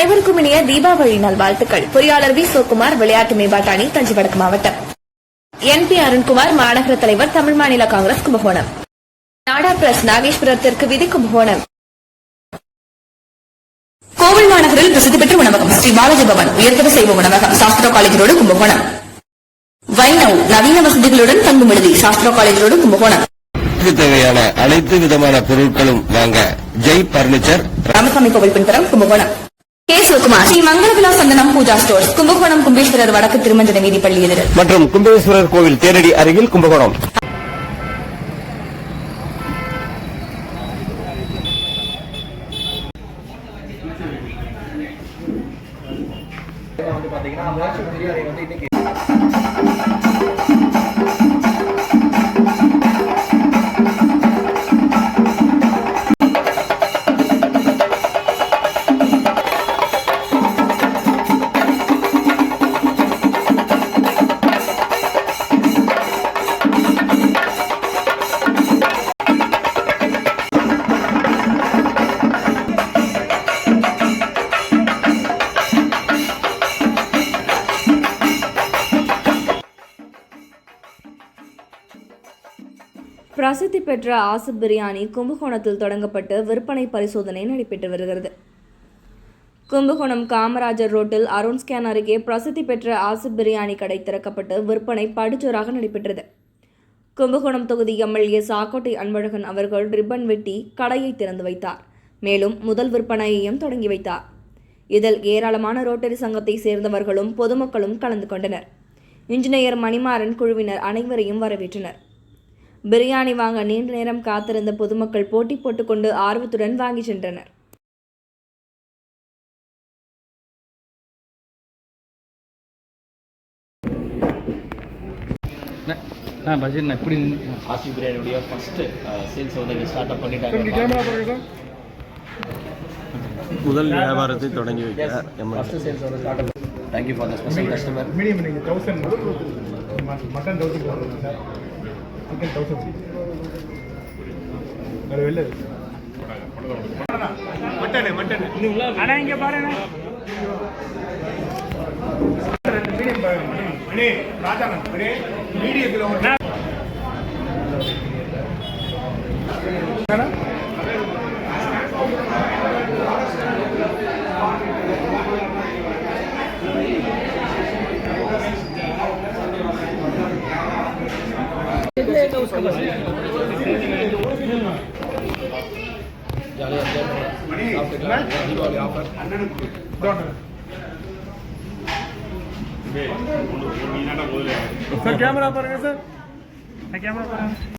தீபாவளி நல்வாழ்த்துக்கள். பொறியாளர் வி. சிவகுமார் விளையாட்டு மேம்பாட்டு அணி தஞ்சை வடக்கு மாவட்டம். என். பி. அருண்குமார் மாநகர தலைவர் தமிழ் மாநில காங்கிரஸ் கும்பகோணம். நாடா பிரஸ் நாகேஸ்வரத்திற்கு விதி கும்பகோணம். கோவில் மாநகரில் பிரசித்தி பெற்ற உணவகம் ஸ்ரீ பாலாஜி பவன் உயர்தர செய்வ உணவகம் சாஸ்திரா காலேஜ் ரோடு கும்பகோணம். வைணவ் நவீன வசதிகளுடன் தங்கும் விடுதி சாஸ்திரா காலேஜ் ரோடு கும்பகோணம் தேவையான அனைத்து விதமான பொருட்களும் வாங்க ஜெய் பர்னிச்சர். ராமசாமி கோவில் பின்புறம் கும்பகோணம். சிவகுமார். ஸ்ரீ மங்களவிலா சந்தனம் பூஜா ஸ்டோர்ஸ் கும்பகோணம் கும்பேஸ்வரர் வடக்கு திருமஞ்சன வீதி பள்ளி எதிர். மற்றும் கும்பேஸ்வரர் கோவில் தேரடி அருகில் கும்பகோணம். பிரசித்தி பெற்ற ஆசிப் பிரியாணி கும்பகோணத்தில் தொடங்கப்பட்டு விற்பனை பரிசோதனை நடைபெற்று வருகிறது. கும்பகோணம் காமராஜர் ரோட்டில் அருண் ஸ்கேன் அருகே பிரசித்தி பெற்ற ஆசிப் பிரியாணி கடை திறக்கப்பட்டு விற்பனை படுஜோராக நடைபெற்றது. கும்பகோணம் தொகுதி எம்எல்ஏ சாக்கோட்டை அன்பழகன் அவர்கள் ரிப்பன் வெட்டி கடையை திறந்து வைத்தார். மேலும் முதல் விற்பனையையும் தொடங்கி வைத்தார். இதில் ஏராளமான ரோட்டரி சங்கத்தை சேர்ந்தவர்களும் பொதுமக்களும் கலந்து கொண்டனர். இன்ஜினியர் மணிமாறன் குழுவினர் அனைவரையும் வரவேற்றனர். பிரியாணி வாங்க நீண்ட நேரம் காத்திருந்த பொதுமக்கள் போட்டி போட்டுக்கொண்டு ஆர்வத்துடன் வாங்கி சென்றனர். ஆ பட்ஜெட் எப்படி ஆசி பிரியாணியுடைய ஃபஸ்ட்டு சேல்ஸ் வந்து இங்கே ஸ்டார்ட் அப் பண்ணிட்டாங்க. முதல் வியாபாரத்தை தொடங்கி வைக்கிறார் ஃபஸ்ட்டு சேல்ஸ் வந்து start up thank you for the special customer medium நீங்கள் thousand mutton thousand sir chicken thousand அது வெளில மட்டனு மட்டனு. ஆனால் இங்கே பாருங்க மீடியம் அண்ணே அண்ணே மீடியத்தில் ஒரு தீபாவளி ஆஃபர் சார் கேமரா பாருங்க சார் கேமரா பாருங்க